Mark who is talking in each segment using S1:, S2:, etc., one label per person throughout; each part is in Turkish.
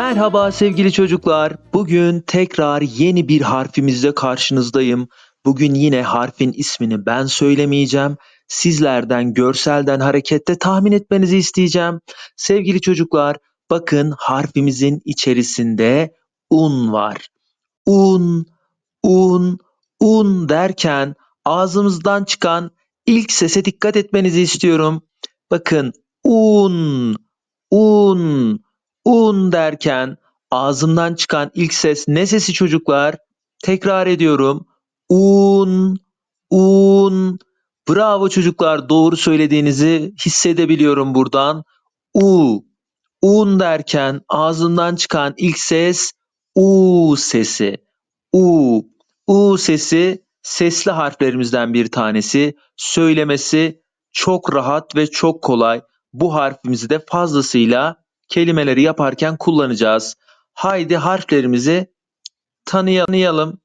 S1: Merhaba sevgili çocuklar. Bugün tekrar yeni bir harfimizle karşınızdayım. Bugün yine harfin ismini ben söylemeyeceğim. Sizlerden görselden hareketle tahmin etmenizi isteyeceğim. Sevgili çocuklar, bakın harfimizin içerisinde un var. Un, un, un derken ağzımızdan çıkan ilk sese dikkat etmenizi istiyorum. Bakın un, un, un derken ağzımdan çıkan ilk ses ne sesi çocuklar? Tekrar ediyorum. Un, un. Bravo çocuklar doğru söylediğinizi hissedebiliyorum buradan. U, un derken ağzımdan çıkan ilk ses u sesi. U, u sesi sesli harflerimizden bir tanesi. Söylemesi çok rahat ve çok kolay. Bu harfimizi de fazlasıyla kelimeleri yaparken kullanacağız. Haydi harflerimizi tanıyalım.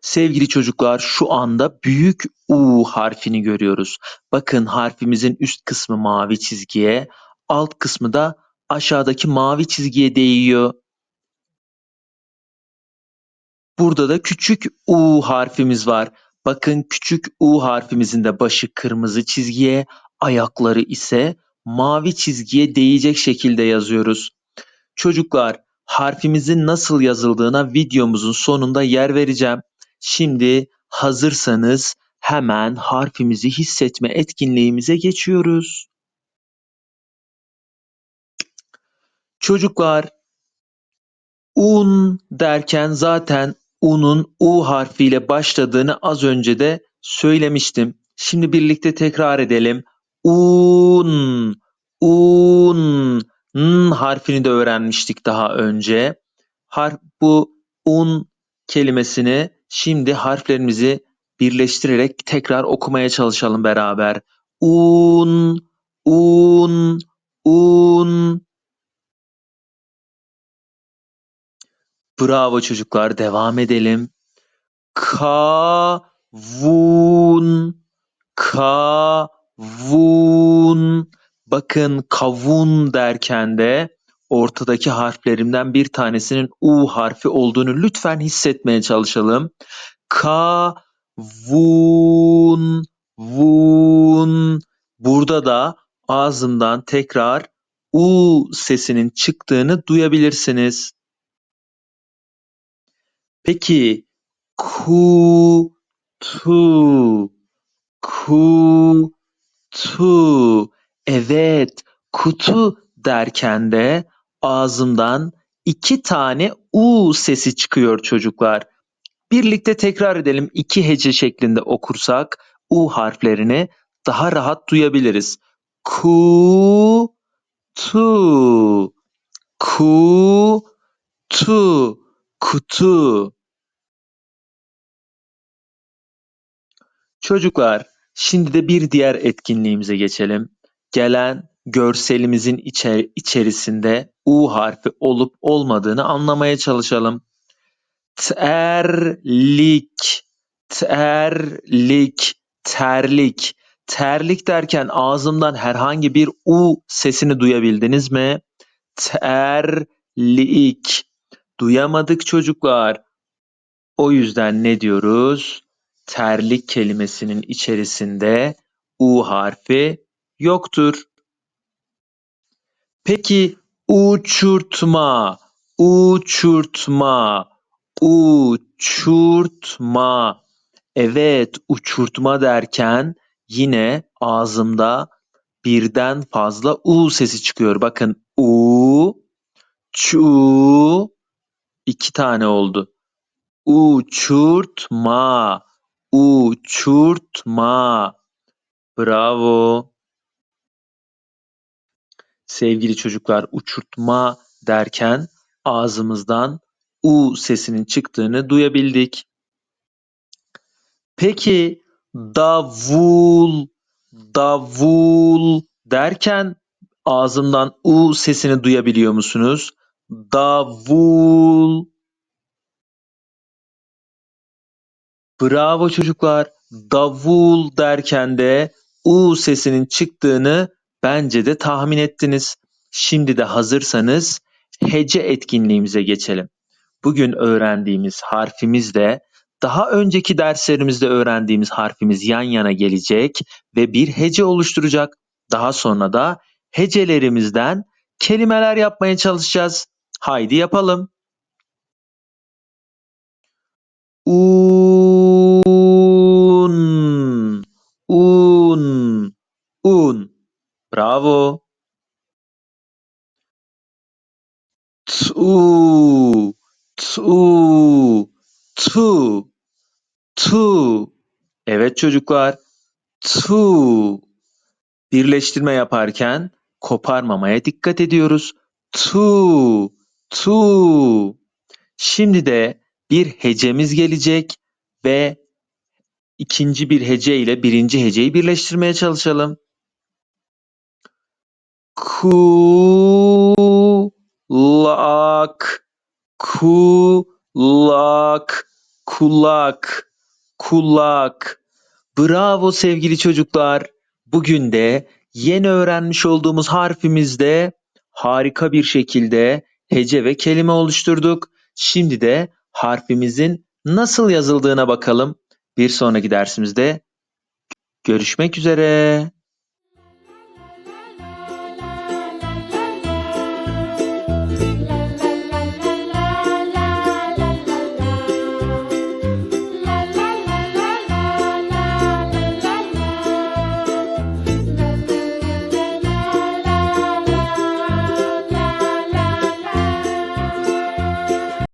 S1: Sevgili çocuklar şu anda büyük U harfini görüyoruz. Bakın harfimizin üst kısmı mavi çizgiye, alt kısmı da aşağıdaki mavi çizgiye değiyor. Burada da küçük U harfimiz var. Bakın küçük U harfimizin de başı kırmızı çizgiye, ayakları ise mavi çizgiye değecek şekilde yazıyoruz. Çocuklar, harfimizin nasıl yazıldığına videomuzun sonunda yer vereceğim. Şimdi hazırsanız hemen harfimizi hissetme etkinliğimize geçiyoruz. Çocuklar, un derken zaten unun U harfiyle başladığını az önce de söylemiştim. Şimdi birlikte tekrar edelim. Un, un, n harfini de öğrenmiştik daha önce. Harf bu un kelimesini şimdi harflerimizi birleştirerek tekrar okumaya çalışalım beraber. Un, un, un. Bravo çocuklar devam edelim. Kavun, kavun. Bakın kavun derken de ortadaki harflerimden bir tanesinin U harfi olduğunu lütfen hissetmeye çalışalım. Kavun, vun. Burada da ağzımdan tekrar U sesinin çıktığını duyabilirsiniz. Peki ku tu ku tu evet kutu derken de ağzımdan iki tane u sesi çıkıyor çocuklar. Birlikte tekrar edelim iki hece şeklinde okursak u harflerini daha rahat duyabiliriz. Ku tu ku tu kutu Çocuklar, şimdi de bir diğer etkinliğimize geçelim. Gelen görselimizin içer içerisinde U harfi olup olmadığını anlamaya çalışalım. Terlik, terlik, terlik. Terlik derken ağzımdan herhangi bir U sesini duyabildiniz mi? Terlik. Duyamadık çocuklar. O yüzden ne diyoruz? Terlik kelimesinin içerisinde U harfi yoktur. Peki uçurtma, uçurtma, uçurtma. Evet, uçurtma derken yine ağzımda birden fazla U sesi çıkıyor. Bakın U, çu, iki tane oldu. Uçurtma. Uçurtma. Bravo. Sevgili çocuklar uçurtma derken ağzımızdan u sesinin çıktığını duyabildik. Peki davul, davul derken ağzımdan u sesini duyabiliyor musunuz? Davul. Bravo çocuklar. Davul derken de U sesinin çıktığını bence de tahmin ettiniz. Şimdi de hazırsanız hece etkinliğimize geçelim. Bugün öğrendiğimiz harfimizle daha önceki derslerimizde öğrendiğimiz harfimiz yan yana gelecek ve bir hece oluşturacak. Daha sonra da hecelerimizden kelimeler yapmaya çalışacağız. Haydi yapalım. Un, Bravo. Tu, tu, tu, tu. Evet çocuklar. Tu. Birleştirme yaparken koparmamaya dikkat ediyoruz. Tu, tu. Şimdi de bir hecemiz gelecek ve ikinci bir hece ile birinci heceyi birleştirmeye çalışalım. Kulak, kulak, kulak, kulak. Bravo sevgili çocuklar. Bugün de yeni öğrenmiş olduğumuz harfimizde harika bir şekilde hece ve kelime oluşturduk. Şimdi de harfimizin nasıl yazıldığına bakalım. Bir sonraki dersimizde görüşmek üzere.